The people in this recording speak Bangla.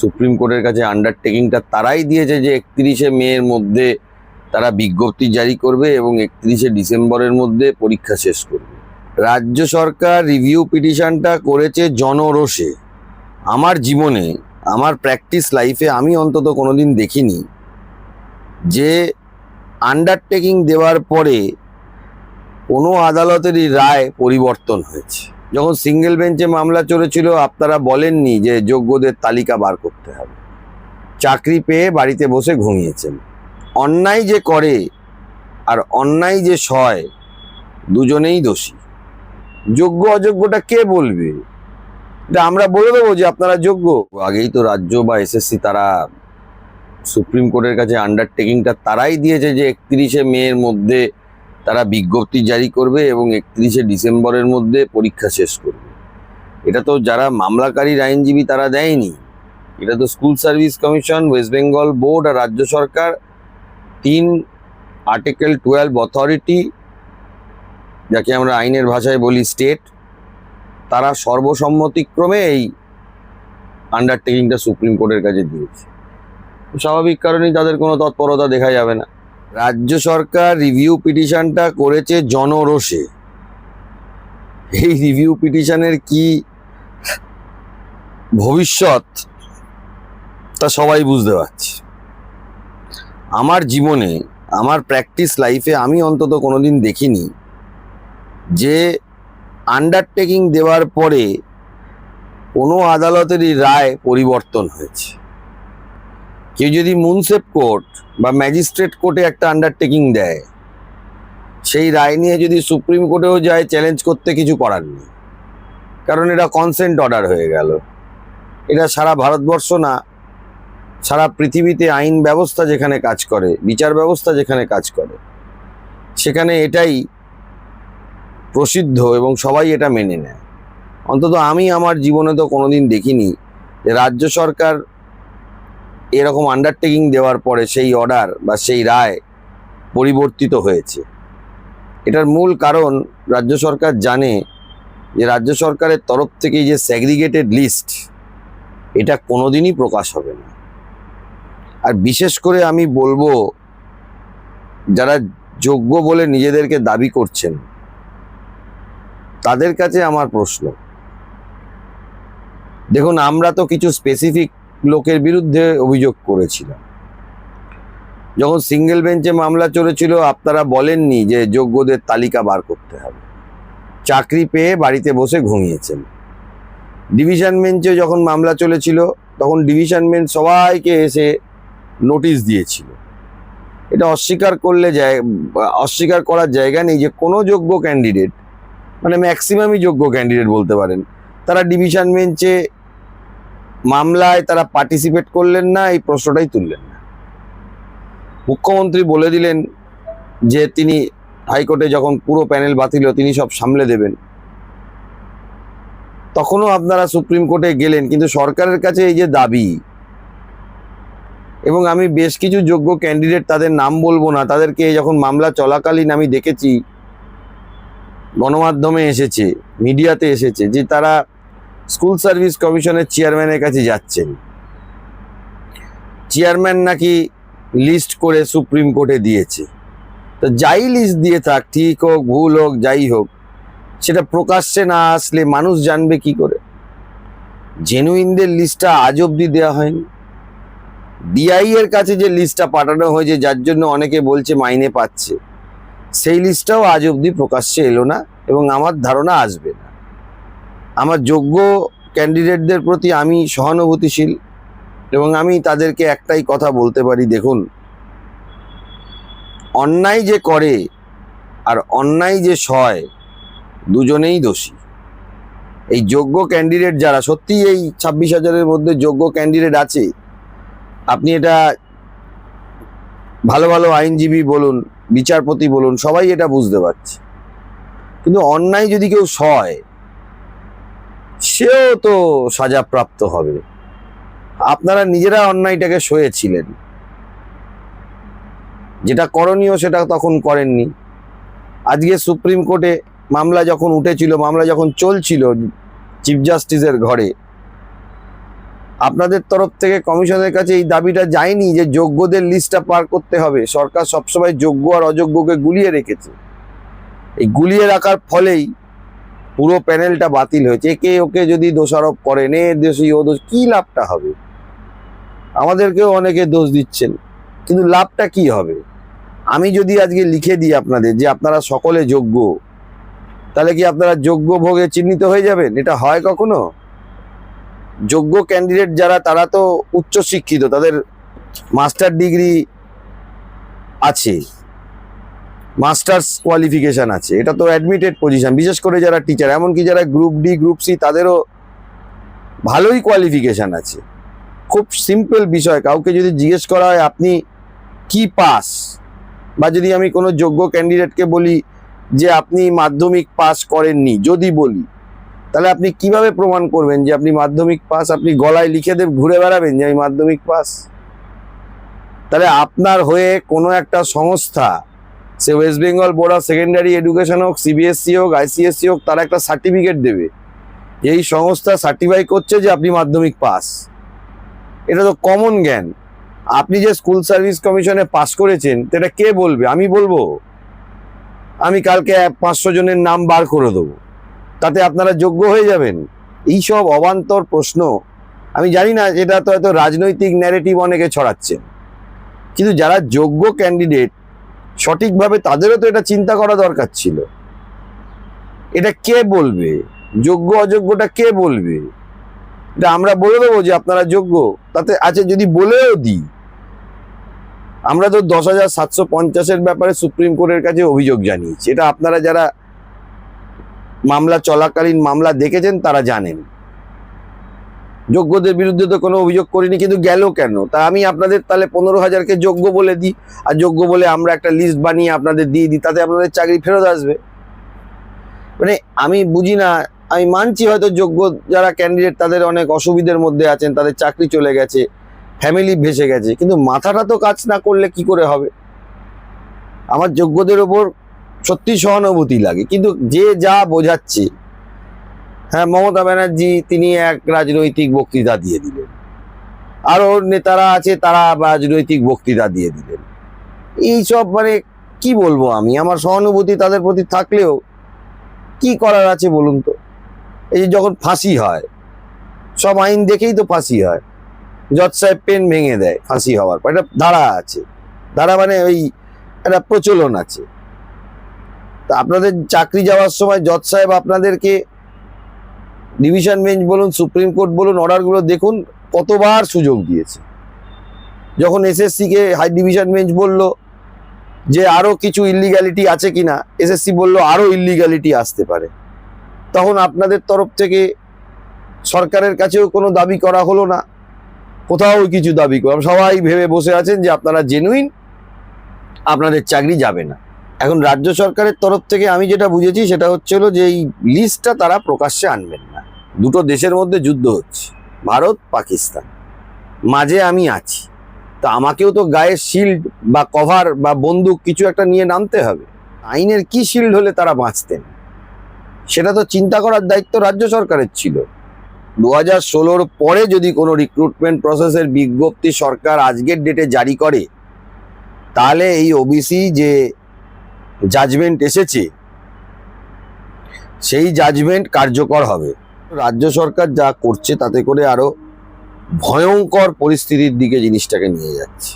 সুপ্রিম কোর্টের কাছে আন্ডারটেকিংটা তারাই দিয়েছে যে একত্রিশে মের মধ্যে তারা বিজ্ঞপ্তি জারি করবে এবং একত্রিশে ডিসেম্বরের মধ্যে পরীক্ষা শেষ করবে। রাজ্য সরকার রিভিউ পিটিশনটা করেছে জনরোষে। আমার জীবনে, আমার প্র্যাকটিস লাইফে আমি অন্তত কোনোদিন দেখিনি যে আন্ডারটেকিং দেওয়ার পরে কোনো আদালতেরই রায় পরিবর্তন হয়েছে। যখন সিঙ্গেল বেঞ্চে মামলা চলেছিল, আপনারা বলেননি যে যোগ্যদের তালিকা বার করতে হবে। চাকরি পেয়ে বাড়িতে বসে ঘুমিয়েছেন। অন্যায় যে করে আর অন্যায় যে সয়, দুজনেই দোষী। যোগ্য অযোগ্যটা কে বলবে? এটা আমরা বলে দেবো যে আপনারা যোগ্য। আগেই তো রাজ্য বা এসএসসি তারা সুপ্রিম কোর্টের কাছে আন্ডারটেকিংটা তারাই দিয়েছে যে একত্রিশে মের মধ্যে তারা বিজ্ঞপ্তি জারি করবে এবং একত্রিশে ডিসেম্বরের মধ্যে পরীক্ষা শেষ করবে। এটা তো যারা মামলাকারীর আইনজীবী তারা দেয়নি। এটা তো school service commission, west Bengal board আর রাজ্য সরকার। তিন আর্টিকেল টুয়েলভ অথরিটি, যাকে আমরা আইনের ভাষায় বলি স্টেট, তারা সর্বসম্মতিক্রমে এই আন্ডারটেকিংটা সুপ্রিম কোর্টের কাছে দিয়েছে। স্বাভাবিক কারণেই তাদের কোনো তৎপরতা দেখা যাবে না। রাজ্য সরকার রিভিউ পিটিশনটা করেছে জনরোষে। এই রিভিউ পিটিশনের কি ভবিষ্যৎ, তা সবাই বুঝতে পারছে। আমার জীবনে, আমার প্র্যাকটিস লাইফে আমি অন্তত কোনোদিন দেখিনি যে আন্ডারটেকিং দেওয়ার পরে কোনো আদালতেরই রায় পরিবর্তন হয়েছে। কেউ যদি মুনসেপ কোর্ট বা ম্যাজিস্ট্রেট কোর্টে একটা আন্ডারটেকিং দেয়, সেই রায় নিয়ে যদি সুপ্রিম কোর্টেও যায় চ্যালেঞ্জ করতে কিছু করার নেই। কারণ এটা কনসেন্ট অর্ডার হয়ে গেল। এটা সারা ভারতবর্ষ না, সারা পৃথিবীতে আইন ব্যবস্থা যেখানে কাজ করে, বিচার ব্যবস্থা যেখানে কাজ করে, সেখানে এটাই প্রসিদ্ধ এবং সবাই এটা মেনে নেয়। অন্তত আমি আমার জীবনে তো কোনোদিন দেখিনি যে রাজ্য সরকার এরকম আন্ডারটেকিং দেওয়ার পরে সেই অর্ডার বা সেই রায় পরিবর্তিত হয়েছে। এটার মূল কারণ রাজ্য সরকার জানে যে রাজ্য সরকারের তরফ থেকে যে স্যাগ্রিগেটেড লিস্ট এটা কোনোদিনই প্রকাশ হবে না। আর বিশেষ করে আমি বলব, যারা যোগ্য বলে নিজেদেরকে দাবি করছেন, তাদের কাছে আমার প্রশ্ন। দেখুন, আমরা তো কিছু স্পেসিফিক লোকের বিরুদ্ধে অভিযোগ করেছিলাম। যখন সিঙ্গেল বেঞ্চে মামলা চলেছিল, আপনারা বলেননি যে যোগ্যদের তালিকা বার করতে হবে। চাকরি পেয়ে বাড়িতে বসে ঘুমিয়েছেন। ডিভিশন বেঞ্চে যখন মামলা চলেছিল, তখন ডিভিশন বেঞ্চ সবাইকে এসে নোটিশ দিয়েছিল। এটা অস্বীকার করলে অস্বীকার করার জায়গা নেই যে কোনো যোগ্য ক্যান্ডিডেট মানে ম্যাক্সিমামই যোগ্য ক্যান্ডিডেট বলতে পারেন, তারা ডিভিশন বেঞ্চে মামলায় তারা পার্টিসিপেট করলেন না, এই প্রশ্নটাই তুললেন না। মুখ্যমন্ত্রী বলে দিলেন যে তিনি হাইকোর্টে যখন পুরো প্যানেল বাতিল তিনি সব সামলে দেবেন। তখনও আপনারা সুপ্রিম কোর্টে গেলেন, কিন্তু সরকারের কাছে এই যে দাবি, এবং আমি বেশ কিছু যোগ্য ক্যান্ডিডেট তাদের নাম বলব না, তাদেরকে যখন মামলা চলাকালীন আমি দেখেছি, গণমাধ্যমে এসেছে, মিডিয়াতে এসেছে, যে তারা স্কুল সার্ভিস কমিশনের চেয়ারম্যানের কাছে যাচ্ছেন। চেয়ারম্যান নাকি লিস্ট করে সুপ্রিম কোর্টে দিয়েছে। তো যাই লিস্ট দিয়ে থাক, ঠিক হোক, ভুল হোক, যাই হোক, সেটা প্রকাশ্যে না আসলে মানুষ জানবে কি করে? জেনুইনদের লিস্টটা আজ অব্দি দেওয়া হয়নি। ডিআই এর কাছে যে লিস্টটা পাঠানো হয়েছে, যার জন্য অনেকে বলছে মাইনে পাচ্ছে, সেই লিস্টটাও আজ অবধি প্রকাশ্যে এলো না এবং আমার ধারণা আসবে না। আমার যোগ্য ক্যান্ডিডেটদের প্রতি আমি সহানুভূতিশীল এবং আমি তাদেরকে একটাই কথা বলতে পারি, দেখুন। অন্যায় যে করে আর অন্যায় যে সয়, দুজনেই দোষী। এই যোগ্য ক্যান্ডিডেট যারা, সত্যিই এই ছাব্বিশ হাজারের মধ্যে যোগ্য ক্যান্ডিডেট আছে, আপনি এটা ভালো ভালো আইনজীবী বলুন, বিচারপতি বলুন, সবাই এটা বুঝতে পারছে। কিন্তু অন্যায় যদি কেউ সয় সেও তো সাজাপ্রাপ্ত হবে। আপনারা নিজেরা অন্যায়টাকে সয়েছিলেন। যেটা করণীয় সেটা তখন করেননি। আজকে সুপ্রিম কোর্টে মামলা যখন উঠেছিল, মামলা যখন চলছিল চিফ জাস্টিসের ঘরে, আপনাদের তরফ থেকে কমিশনের কাছে এই দাবিটা যায়নি যে যোগ্যদের লিস্টটা পার করতে হবে। সরকার সবসময় যোগ্য আর অযোগ্যকে গুলিয়ে রেখেছে। এই গুলিয়ে রাখার ফলেই পুরো প্যানেলটা বাতিল হয়েছে। একে ওকে যদি দোষারোপ করেন এ দোষী, ও দোষ, কি লাভটা হবে? আমাদেরকেও অনেকে দোষ দিচ্ছেন, কিন্তু লাভটা কি হবে? আমি যদি আজকে লিখে দিই আপনাদের যে আপনারা সকলে যোগ্য, তাহলে কি আপনারা যোগ্য ভোগে চিহ্নিত হয়ে যাবেন? এটা হয় কখনো? যোগ্য ক্যান্ডিডেট যারা, তারা তো উচ্চ শিক্ষিত তাদের মাস্টার ডিগ্রি আছে। মাস্টার্স কোয়ালিফিকেশান আছে। এটা তো অ্যাডমিটেড পজিশন বিশেষ করে যারা টিচার এমনকি যারা গ্রুপ ডি গ্রুপ সি তাদেরও ভালোই কোয়ালিফিকেশান আছে। খুব সিম্পল বিষয়। কাউকে যদি জিজ্ঞেস করা হয়, আপনি কি পাস বা যদি আমি কোনো যোগ্য ক্যান্ডিডেটকে বলি যে আপনি মাধ্যমিক পাস করেননি, যদি বলি, তাহলে আপনি কীভাবে প্রমাণ করবেন যে আপনি মাধ্যমিক পাস আপনি গলায় লিখে দেব ঘুরে বেড়াবেন যে আমি মাধ্যমিক পাস তাহলে আপনার হয়ে কোনো একটা সংস্থা সে west Bengal board of secondary education হোক সিবিএসসি হোক আইসিএসসি হোক, তারা একটা সার্টিফিকেট দেবে। এই সংস্থা সার্টিফাই করছে যে আপনি মাধ্যমিক পাস। এটা তো কমন জ্ঞান। আপনি যে স্কুল সার্ভিস কমিশনে পাস করেছেন এটা কে বলবে? আমি বলব। আমি কালকে পাঁচশো জনের নাম বার করে দেবো। তাতে আপনারা যোগ্য হয়ে যাবেন। এই সব অবান্তর প্রশ্ন। আমি জানি না, এটা তো হয়তো রাজনৈতিক ন্যারেটিভ অনেকে ছড়াচ্ছেন। কিন্তু যারা যোগ্য ক্যান্ডিডেট সঠিকভাবে তাদেরও তো এটা চিন্তা করা দরকার ছিল। এটা কে বলবে? যোগ্য, অযোগ্যটা কে বলবে? এটা আমরা বলে দেবো যে আপনারা যোগ্য। তাতে আছে, যদি বলেও দিই, আমরা তো দশ হাজার সাতশো পঞ্চাশের ব্যাপারে সুপ্রিম কোর্টের কাছে অভিযোগ জানিয়েছি। এটা আপনারা যারা মামলা, চলাকালীন মামলা দেখেছেন, তারা জানেন। যোগ্যদের বিরুদ্ধে তো কোনো অভিযোগ করিনি, কিন্তু গেল কেন? তা আমি আপনাদের তাহলে পনেরো হাজারকে যোগ্য বলে দিই, আর যোগ্য বলে আমরা একটা লিস্ট বানিয়ে আপনাদের দিয়ে দিই, তাতে আপনাদের চাকরি ফেরত আসবে। মানে আমি বুঝি না, আমি মানছি হয়তো যোগ্য যারা ক্যান্ডিডেট তাদের অনেক অসুবিধার মধ্যে আছেন, তাদের চাকরি চলে গেছে ফ্যামিলি ভেসে গেছে, কিন্তু মাথাটা তো কাজ না করলে কি করে হবে? আমার যোগ্যদের ওপর সত্যি সহানুভূতি লাগে, কিন্তু যে যা বোঝাচ্ছে হ্যাঁ মমতা ব্যানার্জি, তিনি এক রাজনৈতিক বক্তৃতা দিয়ে দিলেন। আরও নেতারা আছে, তারা রাজনৈতিক বক্তৃতা দিয়ে দিলেন। এইসব মানে কি বলব আমি? আমার সহানুভূতি তাদের প্রতি থাকলেও কি করার আছে বলুন তো? এই যে যখন ফাঁসি হয়, সব আইন দেখেই তো ফাঁসি হয়। জজ সাহেব পেন ভেঙে দেয়, ফাঁসি হওয়ার পর। একটা ধারা আছে। ধারা মানে ওই একটা প্রচলন আছে। তা আপনাদের চাকরি যাওয়ার সময় জজ সাহেব আপনাদেরকে ডিভিশন বেঞ্চ বলুন সুপ্রিম কোর্ট বলুন অর্ডারগুলো দেখুন, কতবার সুযোগ দিয়েছে। যখন এসএসসিকে হাই ডিভিশন বেঞ্চ বলল যে আরও কিছু ইলিগ্যালিটি আছে কিনা এসএসসি বলল আরও ইলিগ্যালিটি আসতে পারে। তখন আপনাদের তরফ থেকে সরকারের কাছেও কোনো দাবি করা হলো না। কোথাও কিছু দাবি করলাম সবাই ভেবে বসে আছেন যে আপনারা জেনুইন আপনাদের চাকরি যাবে না। এখন রাজ্য সরকারের তরফ থেকে আমি যেটা বুঝেছি সেটা হচ্ছে হলো যে এই লিস্টটা তারা প্রকাশ্যে আনবেন না। দুটো দেশের মধ্যে যুদ্ধ হচ্ছে, ভারত, পাকিস্তান। মাঝে আমি আছি। তো আমাকেও তো গায়ে শিল্ড বা কভার বা বন্দুক কিছু একটা নিয়ে নামতে হবে। আইনের কি শিল্ড হলে তারা বাঁচতেন? সেটা তো চিন্তা করার দায়িত্ব রাজ্য সরকারের ছিল। দু হাজার ষোলোর পরে যদি কোনো রিক্রুটমেন্ট প্রসেসের বিজ্ঞপ্তি সরকার আজকের ডেটে জারি করে, তাহলে এই ওবিসি যে জাজমেন্ট এসেছে, সেই জাজমেন্ট কার্যকর হবে। রাজ্য সরকার যা করছে তাতে করে আরও ভয়ঙ্কর পরিস্থিতির দিকে জিনিসটাকে নিয়ে যাচ্ছে।